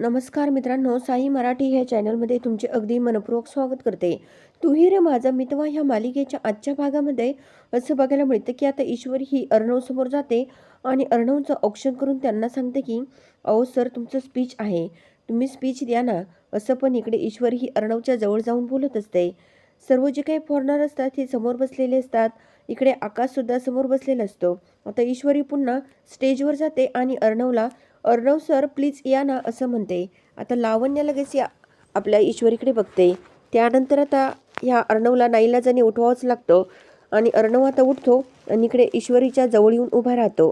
नमस्कार मित्रांनो साई मराठी ह्या चॅनलमध्ये तुमचे अगदी मनपूर्वक स्वागत करते. तुही रे माझा मितवा ह्या मालिकेच्या आजच्या भागामध्ये असं बघायला मिळतं की आता ईश्वर ही अर्णवसमोर जाते आणि अर्णवचं औक्षण करून त्यांना सांगते की अहो सर तुमचं स्पीच आहे. तुम्ही स्पीच द्या ना. असं पण इकडे ईश्वर ही अर्णवच्या जवळ जाऊन बोलत असते. सर्व जे काही फॉरनर असतात हे समोर बसलेले असतात. इकडे आकाशसुद्धा समोर बसलेला असतो. आता ईश्वरी पुन्हा स्टेजवर जाते आणि अर्णवला अर्णव सर प्लीज या ना असं म्हणते. आता लावण्य लगेच या आपल्या ईश्वरीकडे बघते. त्यानंतर आता ह्या अर्णवला नाईलाजाने उठवावंच लागतं. आणि अर्णव आता उठतो आणि इकडे ईश्वरीच्या जवळ येऊन उभा राहतो.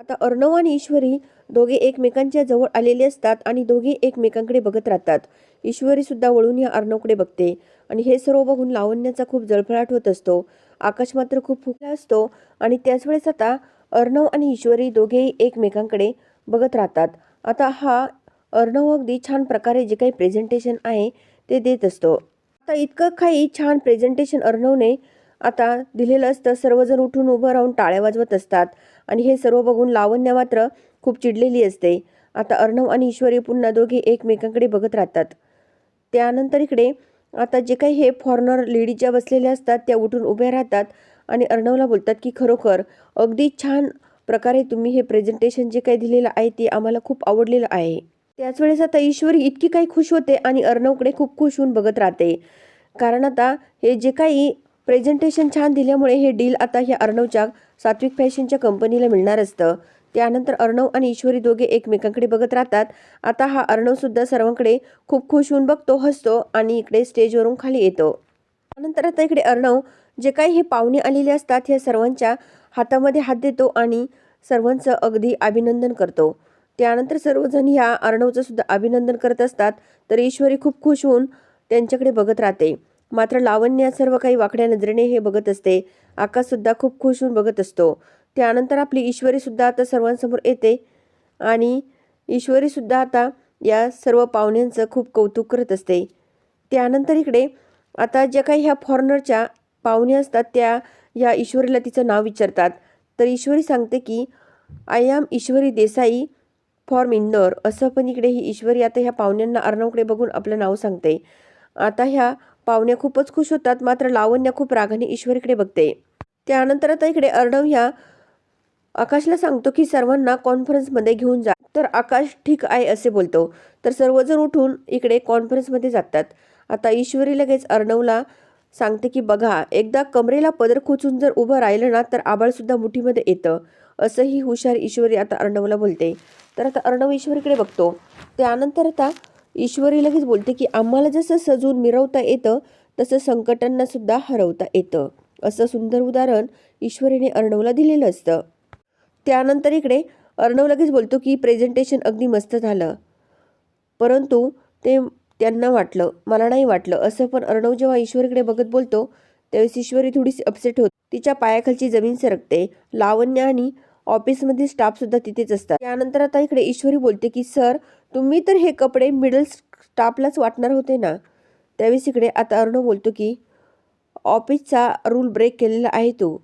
आता अर्णव आणि ईश्वरी दोघे एकमेकांच्या जवळ आलेले असतात आणि दोघे एकमेकांकडे बघत राहतात. ईश्वरी सुद्धा वळून या अर्णवकडे बघते. आणि हे सर्व बघून लावण्याचा खूप जळफळाट होत असतो. आकाश मात्र खूप फुकला असतो. आणि त्याच वेळेस आता अर्णव आणि ईश्वरी दोघेही एकमेकांकडे बघत राहतात. आता हा अर्णव अगदी छान प्रकारे जे काही प्रेझेंटेशन आहे ते देत असतो. आता इतकं काही छान प्रेझेंटेशन अर्णवने आता दिलेलं असतं. सर्वजण उठून उभं राहून टाळ्या वाजवत असतात. आणि हे सर्व बघून लावण्य मात्र खूप चिडलेली असते. आता अर्णव आणि ईश्वरी पुन्हा दोघे एकमेकांकडे बघत राहतात. त्यानंतर इकडे आता जे काही हे फॉरनर लेडीज ज्या बसलेल्या असतात त्या उठून उभ्या राहतात आणि अर्णवला बोलतात की खरोखर अगदी छान प्रकारे तुम्ही हे प्रेझेंटेशन जे काही दिलेलं आहे ते आम्हाला खूप आवडलेलं आहे. त्याच वेळेस आता ईश्वरी इतकी काही खुश होते आणि अर्णवकडे खूप खुश होऊन बघत राहते. कारण आता हे जे काही प्रेझेंटेशन छान दिल्यामुळे हे डील आता ह्या अर्णवच्या सात्विक फॅशनच्या कंपनीला मिळणार असतं. त्यानंतर अर्णव आणि ईश्वरी दोघे एकमेकांकडे बघत राहतात. आता हा अर्णवसुद्धा सर्वांकडे खूप खुश होऊन बघतो हसतो आणि इकडे स्टेजवरून खाली येतो. त्यानंतर आता इकडे अर्णव जे काही हे पाहुणे आलेले असतात ह्या सर्वांच्या हातामध्ये हात देतो आणि सर्वांचं अगदी अभिनंदन करतो. त्यानंतर सर्वजण ह्या अर्णवचं सुद्धा अभिनंदन करत असतात तर ईश्वरी खूप खुश होऊन त्यांच्याकडे बघत राहते. मात्र लावण्या सर्व काही वाकड्या नजरेने हे बघत असते. आकाशसुद्धा खूप खुश होऊन बघत असतो. त्यानंतर आपली ईश्वरीसुद्धा आता सर्वांसमोर येते आणि ईश्वरीसुद्धा आता या सर्व पाहुण्यांचं खूप कौतुक करत असते. त्यानंतर इकडे आता ज्या काही ह्या फॉरेनरच्या पाहुण्या असतात त्या या ईश्वरीला तिचं नाव विचारतात. तर ईश्वरी सांगते की I am Ishwari Desai from Indore असं पण इकडे ही ईश्वरी आता ह्या पाहुण्यांना अर्णवकडे बघून आपलं नाव सांगते. आता ह्या पाहुण्या खूपच खुश होतात मात्र लावण्य खूप रागाने ईश्वरीकडे बघते. त्यानंतर आता इकडे अर्णव ह्या आकाशला सांगतो की सर्वांना कॉन्फरन्समध्ये घेऊन जा. तर आकाश ठीक आहे असे बोलतो. तर सर्वजण उठून इकडे कॉन्फरन्समध्ये जातात. आता ईश्वरी लगेच अर्णवला सांगते की बघा एकदा कमरेला पदर खोचून जर उभं राहिलं ना तर आबाळसुद्धा मुठीमध्ये येतं. असंही हुशार ईश्वरी आता अर्णवला बोलते. तर आता अर्णव ईश्वरीकडे बघतो. त्यानंतर आता ईश्वरी लगेच बोलते की आम्हाला जसं सजून मिरवता येतं तसं संकटांना सुद्धा हरवता येतं. असं सुंदर उदाहरण ईश्वरीने अर्णवला दिलेलं असतं. त्यानंतर इकडे अर्णव लगेच बोलतो की प्रेझेंटेशन अगदी मस्त झालं. परंतु ते त्यांना वाटलं मला नाही वाटलं. असं पण अर्णव जेव्हा ईश्वरीकडे बघत बोलतो त्यावेळेस ईश्वरी थोडीशी अपसेट होत. तिच्या पायाखालची जमीन सरकते. लावण्य आणि ऑफिसमधील स्टाफसुद्धा तिथेच असतात. त्यानंतर आता इकडे ईश्वरी बोलते की सर तुम्ही तर हे कपडे मिडल स्टाफलाच वाटणार होते ना? त्यावेळेस इकडे आता अर्णव बोलतो की ऑफिसचा रूल ब्रेक केलेला आहे तू.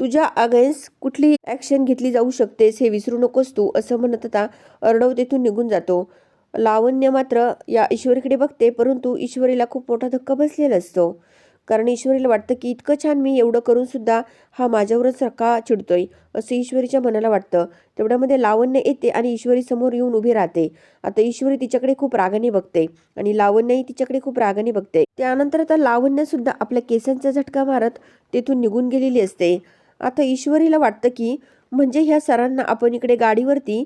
तुझ्या अगेन्स्ट कुठली ॲक्शन घेतली जाऊ शकतेस हे विसरू नकोस तू असं म्हणत आता अर्णव तेथून निघून जातो. लावण्य मात्र या ईश्वरीकडे बघते परंतु ईश्वरीला खूप मोठा धक्का बसलेला असतो. कारण ईश्वरीला वाटतं की इतकं छान मी एवढं करून सुद्धा हा माझ्यावरच का चिडतोय असं ईश्वरीच्या मनाला वाटतं. तेवढ्यामध्ये लावण्य येते आणि ईश्वरी समोर येऊन उभी राहते. आता ईश्वरी तिच्याकडे खूप रागाने बघते आणि लावण्यही तिच्याकडे खूप रागाने बघते. त्यानंतर आता लावण्य सुद्धा आपल्या केसांचा झटका मारत तेथून निघून गेलेली असते. आता ईश्वरीला वाटतं की म्हणजे ह्या सरांना आपण इकडे गाडीवरती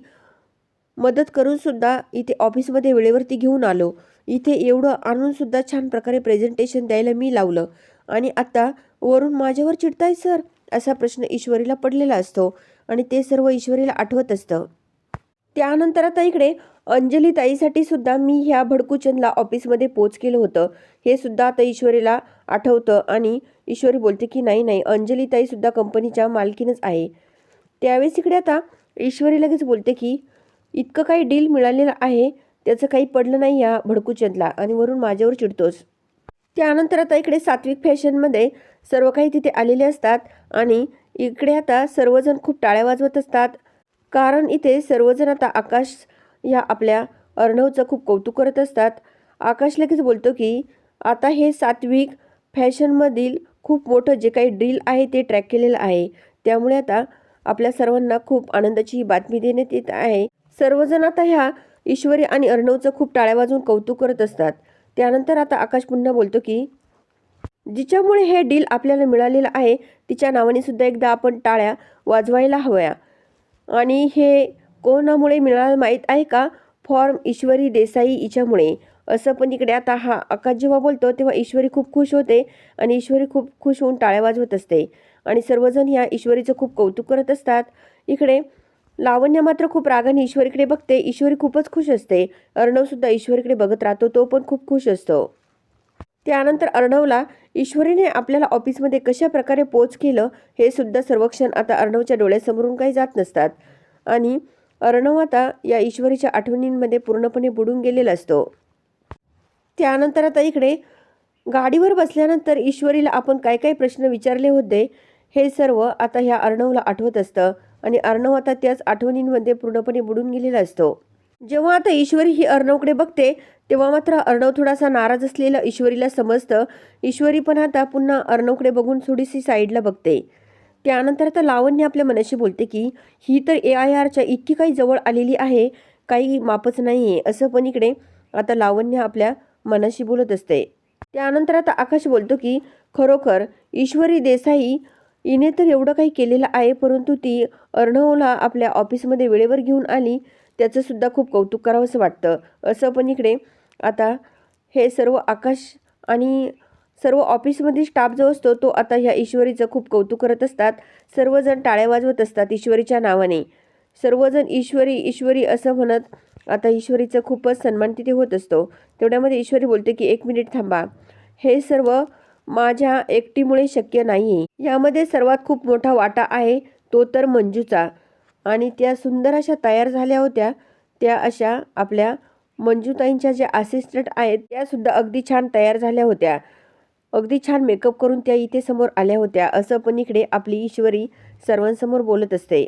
मदत करून सुद्धा इथे ऑफिसमध्ये वेळेवरती घेऊन आलो. इथे एवढं आणून सुद्धा छान प्रकारे प्रेझेंटेशन द्यायला मी लावलं. आणि आता वरून माझ्यावर चिडताय सर? असा प्रश्न ईश्वरीला पडलेला असतो आणि ते सर्व ईश्वरीला आठवत असतं. त्यानंतर आता इकडे अंजली ताईसाठी सुद्धा मी ह्या भडकूचंदला ऑफिसमध्ये पोच केलं होतं. हे सुद्धा आता ईश्वरीला आठवतं आणि ईश्वरी बोलते की नाही नाही अंजली ताई सुद्धा कंपनीच्या मालकीनच आहे. त्यावेळेस इकडे आता ईश्वरी लगेच बोलते की इतकं काही डील मिळालेलं आहे त्याचं काही पडलं नाही या भडकूचंदला आणि वरून माझ्यावर चिडतोस त्यानंतर आता इकडे सात्विक फॅशनमध्ये सर्व काही तिथे आलेले असतात आणि इकडे आता सर्वजण खूप टाळ्या वाजवत असतात. कारण इथे सर्वजण आता आकाश या आपल्या अर्णवचं खूप कौतुक करत असतात. आकाश लगेच बोलतो की आता हे सात्विक फॅशनमधील खूप मोठं जे काही ड्रील आहे ते ट्रॅक केलेलं आहे. त्यामुळे आता आपल्या सर्वांना खूप आनंदाची ही बातमी देण्यात येत आहे. सर्वजण आता ह्या ईश्वरी आणि अर्णवचं खूप टाळ्या वाजवून कौतुक करत असतात. त्यानंतर आता आकाश पुन्हा बोलतो की जिच्यामुळे हे डील आपल्याला मिळालेलं आहे तिच्या नावाने सुद्धा एकदा आपण टाळ्या वाजवायला हव्या. आणि हे कोणामुळे मिळालं माहीत आहे का? फॉर्म ईश्वरी देसाई हिच्यामुळे. असं पण इकडे आता हा आकाश जेव्हा बोलतो तेव्हा ईश्वरी खूप खुश होते आणि ईश्वरी खूप खुश होऊन टाळ्या वाजवत असते. आणि सर्वजण ह्या ईश्वरीचं खूप कौतुक करत असतात. इकडे लावण्या मात्र खूप रागाने ईश्वरीकडे बघते. ईश्वरी खूपच खुश असते. अर्णवसुद्धा ईश्वरीकडे बघत राहतो. तो पण खूप खुश असतो. त्यानंतर अर्णवला ईश्वरीने आपल्याला ऑफिसमध्ये कशा प्रकारे पोच केलं हे सुद्धा सर्वक्षण आता अर्णवच्या डोळ्यासमोरून काही जात नसतात. आणि अर्णव आता या ईश्वरीच्या आठवणींमध्ये पूर्णपणे बुडून गेलेला असतो. त्यानंतर आता इकडे गाडीवर बसल्यानंतर ईश्वरीला आपण काय काय प्रश्न विचारले होते हे सर्व आता ह्या अर्णवला आठवत असतं. आणि अर्णव आता त्याच आठवणींमध्ये पूर्णपणे बुडून गेलेला असतो. जेव्हा आता ईश्वरी ही अर्णवकडे बघते तेव्हा मात्र अर्णव थोडासा नाराज असलेलं ईश्वरीला समजतं. ईश्वरी पण आता पुन्हा अर्णवकडे बघून थोडीशी साईडला बघते. त्यानंतर आता लावण्य आपल्या मनाशी बोलते की ही तर ए आय आरच्या इतकी काही जवळ आलेली आहे काही मापच नाही आहे असं पण इकडे आता लावण्य आपल्या मनाशी बोलत असते. त्यानंतर आता आकाश बोलतो की खरोखर ईश्वरी देसाई हिने तर एवढं काही केलेलं आहे परंतु ती अर्णवला आपल्या ऑफिसमध्ये वेळेवर घेऊन आली. त्याचंसुद्धा खूप कौतुक करावंसं वाटतं. असं पण इकडे आता हे सर्व आकाश आणि सर्व ऑफिसमध्ये स्टाफ जो असतो तो आता ह्या ईश्वरीचं खूप कौतुक करत असतात. सर्वजण टाळ्या वाजवत असतात ईश्वरीच्या नावाने. सर्वजण ईश्वरी ईश्वरी असं म्हणत आता ईश्वरीचं खूपच सन्मान तिथे होत असतो. तेवढ्यामध्ये ईश्वरी बोलते की एक मिनिट थांबा. हे सर्व माझ्या एकटीमुळे शक्य नाही आहे यामध्ये सर्वात खूप मोठा वाटा आहे तो तर मंजूचा. आणि त्या सुंदर अशा तयार झाल्या होत्या त्या अशा आपल्या मंजूताईंच्या ज्या असिस्टंट आहेत त्यासुद्धा अगदी छान तयार झाल्या होत्या. अगदी छान मेकअप करून त्या इथे समोर आल्या होत्या असं पण इकडे आपली ईश्वरी सर्वांसमोर बोलत असते.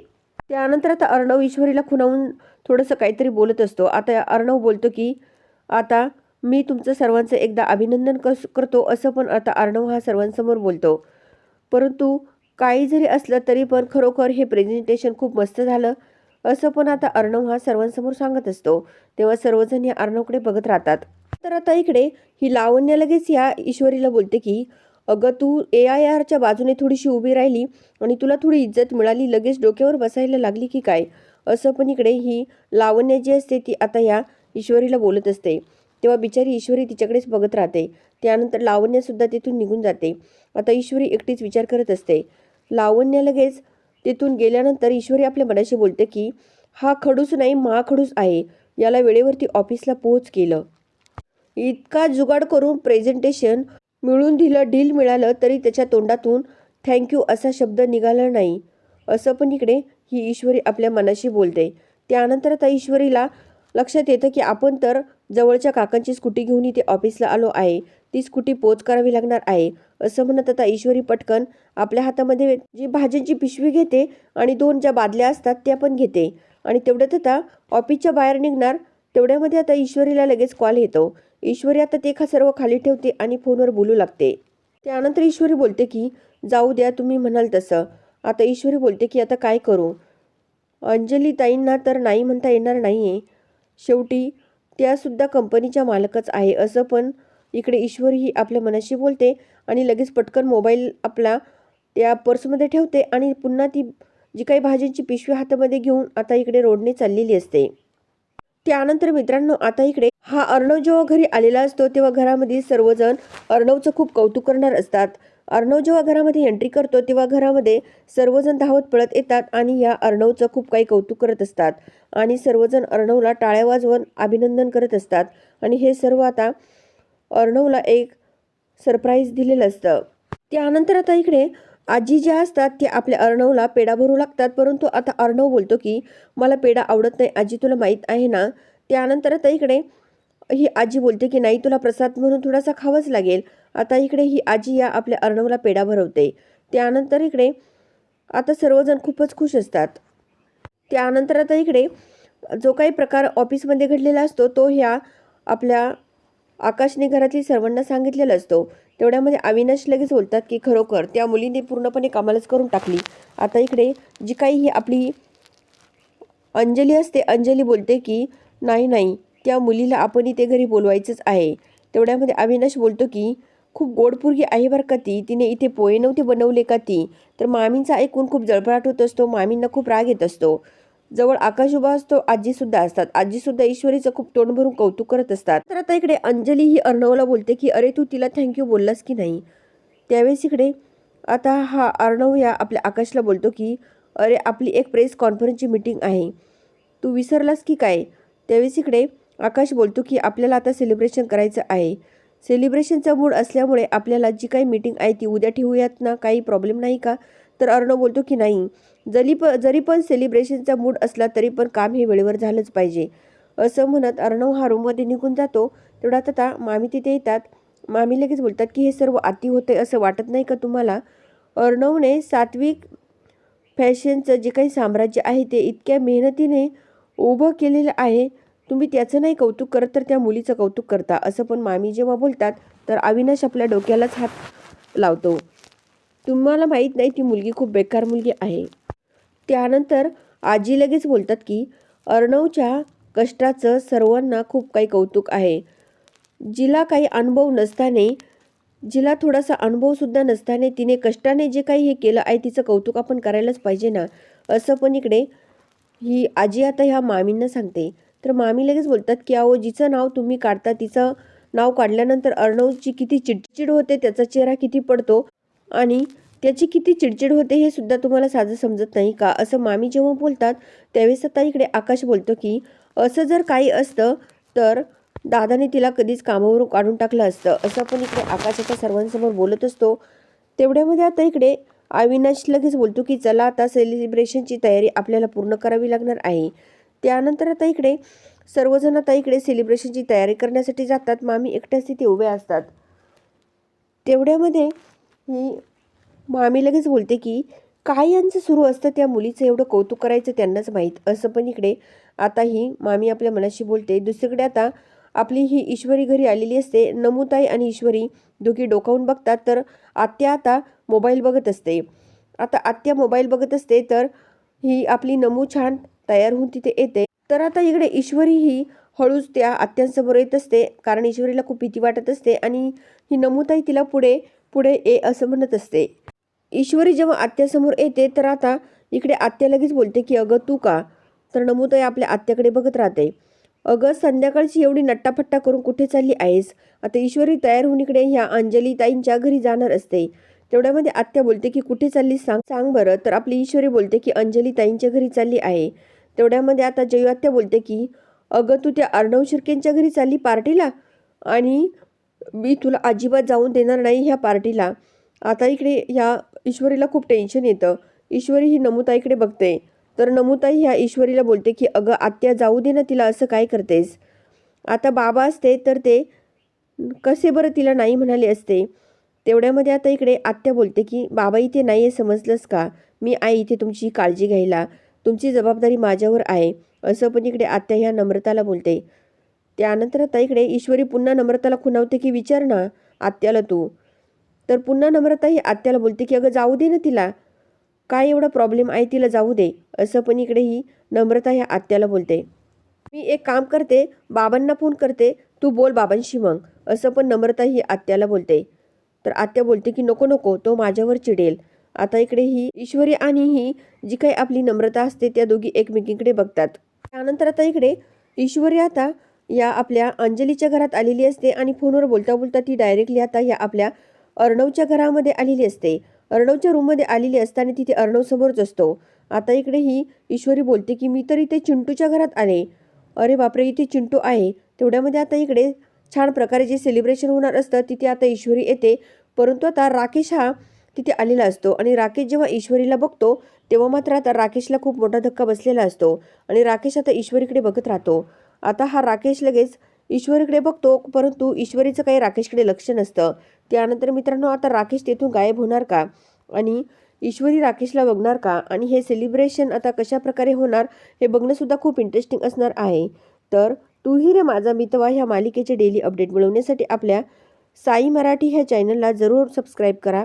त्यानंतर आता अर्णव ईश्वरीला खुणावून थोडंसं काहीतरी बोलत असतो. आता अर्णव बोलतो की आता मी तुमचं सर्वांचं एकदा अभिनंदन कस करतो असं पण आता अर्णव हा सर्वांसमोर बोलतो. परंतु काही जरी असलं तरी पण खरोखर हे प्रेझेंटेशन खूप मस्त झालं असं पण आता अर्णव हा सर्वांसमोर सांगत असतो. तेव्हा सर्वजण या अर्णवकडे बघत राहतात. तर आता इकडे ही लावण्य लगेच या ईश्वरीला बोलते की अगं तू ए आय आरच्या बाजूने थोडीशी उभी राहिली आणि तुला थोडी इज्जत मिळाली लगेच डोक्यावर बसायला लागली की काय? असं पण इकडे ही लावण्य जी असते ती आता या ईश्वरीला बोलत असते. तेव्हा बिचारी ईश्वरी तिच्याकडेच बघत राहते. त्यानंतर लावण्यसुद्धा तिथून निघून जाते. आता ईश्वरी एकटीच विचार करत असते. लावण्य लगेच तिथून गेल्यानंतर ईश्वरी आपल्या मनाशी बोलते की हा खडूस नाही महाखडूस आहे. याला वेळेवरती ऑफिसला पोहोच केलं. इतका जुगाड करून प्रेझेंटेशन मिळून दिलं ढील मिळालं तरी त्याच्या तोंडातून थँक्यू असा शब्द निघाला नाही. असं पण इकडे ही ईश्वरी आपल्या मनाशी बोलते. त्यानंतर आता ईश्वरीला लक्षात येतं की आपण तर जवळच्या काकांची स्कूटी घेऊन इथे ऑफिसला आलो आहे. ती स्कूटी पोच करावी लागणार आहे. असं म्हणत आता ईश्वरी पटकन आपल्या हातामध्ये जी भाज्यांची पिशवी घेते आणि दोन ज्या बादल्या असतात त्या पण घेते. आणि तेवढ्यात आता ऑफिसच्या बाहेर निघणार तेवढ्यामध्ये आता ईश्वरीला लगेच कॉल येतो. ईश्वरी आता ते खा सर्व खाली ठेवते आणि फोनवर बोलू लागते. त्यानंतर ईश्वरी बोलते की जाऊ द्या तुम्ही म्हणाल तसं. आता ईश्वरी बोलते की आता काय करू? अंजली ताईंना तर नाही म्हणता येणार नाही आहे शेवटी त्यासुद्धा कंपनीच्या मालकच आहे असं पण इकडे ईश्वरी ही आपल्या मनाशी बोलते आणि लगेच पटकन मोबाईल आपला त्या पर्समध्ये ठेवते आणि पुन्हा ती जी काही भाज्यांची पिशवी हातामध्ये घेऊन आता इकडे रोडने चाललेली असते. त्यानंतर मित्रांनो आता इकडे हा अर्णव जेव्हा घरी आलेला असतो तेव्हा घरामध्ये सर्वजण अर्णवचं खूप कौतुक करणार असतात. अर्णव जेव्हा घरामध्ये एंट्री करतो तेव्हा घरामध्ये सर्वजण धावत पळत येतात आणि या अर्णवचं खूप काही कौतुक करत असतात. आणि सर्वजण अर्णवला टाळ्या वाजवून अभिनंदन करत असतात. आणि हे सर्व आता अर्णवला एक सरप्राईज दिलेलं असतं. त्यानंतर आता इकडे आजी ज्या असतात ते आपल्या अर्णवला पेढा भरू लागतात. परंतु आता अर्णव बोलतो की मला पेढा आवडत नाही आजी तुला माहीत आहे ना? त्यानंतर आता इकडे ही आजी बोलते की नाही तुला प्रसाद म्हणून थोडासा खावंच लागेल. आता इकडे ही आजी या आपल्या अर्णवला पेढा भरवते. त्यानंतर इकडे आता सर्वजण खूपच खुश असतात. त्यानंतर आता इकडे जो काही प्रकार ऑफिसमध्ये घडलेला असतो तो ह्या आपल्या आकाशने घरातील सर्वांना सांगितलेला असतो. तेवढ्यामध्ये अविनाश लगेच बोलतात की खरोखर त्या मुलीने पूर्णपणे कामालाच करून टाकली. आता इकडे जी काही ही आपली अंजली असते अंजली बोलते की नाही नाही त्या मुलीला आपण इथे घरी बोलवायचंच आहे. तेवढ्यामध्ये अविनाश बोलतो की खूप गोडपुरगी आहे बरं का ती. तिने इथे पोहे नव्हते बनवले का ती? तर मामींचा ऐकून खूप जळफळाट होत असतो. मामींना खूप राग येत असतो. जवळ आकाश उभा असतो. आजीसुद्धा असतात. आजीसुद्धा ईश्वरीचं खूप तोंड भरून कौतुक करत असतात. तर आता इकडे अंजली ही अर्णवला बोलते की अरे तू तिला थँक्यू बोललास की नाही? त्यावेळेस इकडे आता हा अर्णव या आपल्या आकाशला बोलतो की अरे आपली एक प्रेस कॉन्फरन्सची मीटिंग आहे. तू विसरलास की काय? त्यावेळेस इकडे आकाश बोलतो की आपल्याला आता सेलिब्रेशन करायचं आहे. सेलिब्रेशनचा मूड असल्यामुळे आपल्याला जी काही मीटिंग आहे ती उद्या ठेवूयात ना? काही प्रॉब्लेम नाही का? तर अर्णव बोलतो की नाही. जरी प जरी पण सेलिब्रेशनचा मूड असला तरी पण काम हे वेळेवर झालंच पाहिजे. असं म्हणत अर्णव हा रूममध्ये निघून जातो. तेवढ्यात आता मामी तिथे येतात. मामी लगेच बोलतात की हे सर्व अति होते असं वाटत नाही का तुम्हाला? अर्णवने सात्विक फॅशनचं जे काही साम्राज्य आहे ते इतक्या मेहनतीने उभं केलेलं आहे. तुम्ही त्याचं नाही कौतुक करत तर त्या मुलीचं कौतुक करता. असं पण मामी जेव्हा बोलतात तर अविनाश आपल्या डोक्यालाच हात लावतो. तुम्हाला माहीत नाही ती मुलगी खूप बेकार मुलगी आहे. त्यानंतर आजी लगेच बोलतात की अर्णवच्या कष्टाचं सर्वांना खूप काही कौतुक आहे. जिला काही अनुभव नसताने जिला थोडासा अनुभवसुद्धा नसताने तिने कष्टाने जे काही हे केलं आहे तिचं कौतुक आपण करायलाच पाहिजे ना? असं पण इकडे ही आजी आता ह्या मामींना सांगते. तर मामी लगेच बोलतात की अहो जिचं नाव तुम्ही काढता तिचं नाव काढल्यानंतर अर्णवची किती चिडचिड होते त्याचा चेहरा किती पडतो आणि त्याची किती चिडचिड होते हे सुद्धा तुम्हाला साधं समजत नाही का? असं मामी जेव्हा बोलतात त्यावेळेस आता इकडे आकाश बोलतो की असं जर काही असतं तर दादाने तिला कधीच कामावरून काढून टाकलं असतं. असं पण इकडे आकाशाच्या सर्वांसमोर बोलत असतो. तेवढ्यामध्ये आता इकडे अविनाश लगेच बोलतो की चला आता सेलिब्रेशनची तयारी आपल्याला पूर्ण करावी लागणार आहे. त्यानंतर आता इकडे सर्वजण आता इकडे सेलिब्रेशनची तयारी करण्यासाठी जातात. मामी एकट्याच तिथे उभे असतात. तेवढ्यामध्ये ही मामी लगेच बोलते की काय यांचं सुरू असतं त्या मुलीचं? एवढं कौतुक करायचं त्यांनाच माहीत. असं पण इकडे आता ही मामी आपल्या मनाशी बोलते. दुसरीकडे आता आपली ही ईश्वरी घरी आलेली असते. नमुताई आणि ईश्वरी दोघी डोकावून बघतात. तर आत्या आता मोबाईल बघत असते. आता आत्या मोबाईल बघत असते. तर ही आपली नमू छान तयार होऊन तिथे येते. तर आता इकडे ईश्वरी ही हळूच त्या आत्यांसमोर येत असते. कारण ईश्वरीला खूप भीती वाटत असते आणि ही नमुताई तिला पुढे पुढे ये असं म्हणत असते. ईश्वरी जेव्हा आत्यासमोर येते तर आता इकडे आत्या लगेच बोलते की अगं तू का? तर नमुताई आपल्या आत्याकडे बघत राहते. अगं संध्याकाळची एवढी नट्टाफट्टा करून कुठे चालली आहेस? आता ईश्वरी तयार होऊन इकडे ह्या अंजली ताईंच्या घरी जाणार असते. तेवढ्यामध्ये आत्या बोलते की कुठे चालली सांग? सांग बरं. तर आपली ईश्वरी बोलते की अंजली ताईंच्या घरी चालली आहे. तेवढ्यामध्ये आता जयवात्या आत्या बोलते की अगं तू त्या अर्णव शिर्केंच्या घरी चालली पार्टीला? आणि मी तुला अजिबात जाऊन देणार नाही ह्या पार्टीला. आता इकडे ह्या ईश्वरीला खूप टेन्शन येतं. ईश्वरी ही नमुताईकडे बघते. तर नमुताई ह्या ईश्वरीला बोलते की अगं आत्या जाऊ दे ना तिला असं काय करतेस? आता बाबा असते तर ते कसे बरं तिला नाही म्हणाले असते? तेवढ्यामध्ये आता इकडे आत्या बोलते की बाबा इथे नाही आहे समजलंस का? मी आई इथे तुमची काळजी घ्यायला. तुमची जबाबदारी माझ्यावर आहे असं पण इकडे आत्या ह्या नम्रताला बोलते. त्यानंतर आता इकडे ईश्वरी पुन्हा नम्रताला खुणावते की विचार ना आत्याला तू. तर पुन्हा नम्रता ही आत्याला बोलते की अगं जाऊ दे ना तिला. काय एवढा प्रॉब्लेम आहे तिला जाऊ दे. असं पण इकडे ही नम्रता ह्या आत्याला बोलते. मी एक काम करते बाबांना फोन करते तू बोल बाबांशी मग. असं पण नम्रता ही आत्याला बोलते. तर आत्या बोलते की नको नको तो माझ्यावर चिडेल. आता इकडे ही ईश्वरी आणि ही जी काही आपली नम्रता असते त्या दोघी एकमेकींकडे बघतात. त्यानंतर आता इकडे ईश्वरी आता या आपल्या अंजलीच्या घरात आलेली असते आणि फोनवर बोलता बोलता ती डायरेक्टली आता या आपल्या अर्णवच्या घरामध्ये आलेली असते. अर्णवच्या रूममध्ये आलेली असताना तिथे अर्णव समोरच असतो. आता इकडे ही ईश्वरी बोलते की मी तर इथे चिंटूच्या घरात आले. अरे बापरे इथे चिंटू आहे. तेवढ्यामध्ये आता इकडे छान प्रकारे जे सेलिब्रेशन होणार असतं तिथे आता ईश्वरी येते. परंतु आता राकेश हा तिथे आलेला असतो आणि राकेश जेव्हा ईश्वरीला बघतो तेव्हा मात्र आता राकेशला खूप मोठा धक्का बसलेला असतो आणि राकेश आता ईश्वरीकडे बघत राहतो. आता हा राकेश लगेच ईश्वरीकडे बघतो परंतु ईश्वरीचं काही राकेशकडे लक्ष नसतं. त्यानंतर मित्रांनो आता राकेश तेथून गायब होणार का? आणि ईश्वरी राकेशला बघणार का? आणि हे सेलिब्रेशन आता कशा प्रकारे होणार हे बघणंसुद्धा खूप इंटरेस्टिंग असणार आहे. तर तू ही रे माझा मितवा ह्या मालिकेचे डेली अपडेट मिळवण्यासाठी आपल्या साई मराठी ह्या चॅनलला जरूर सबस्क्राईब करा.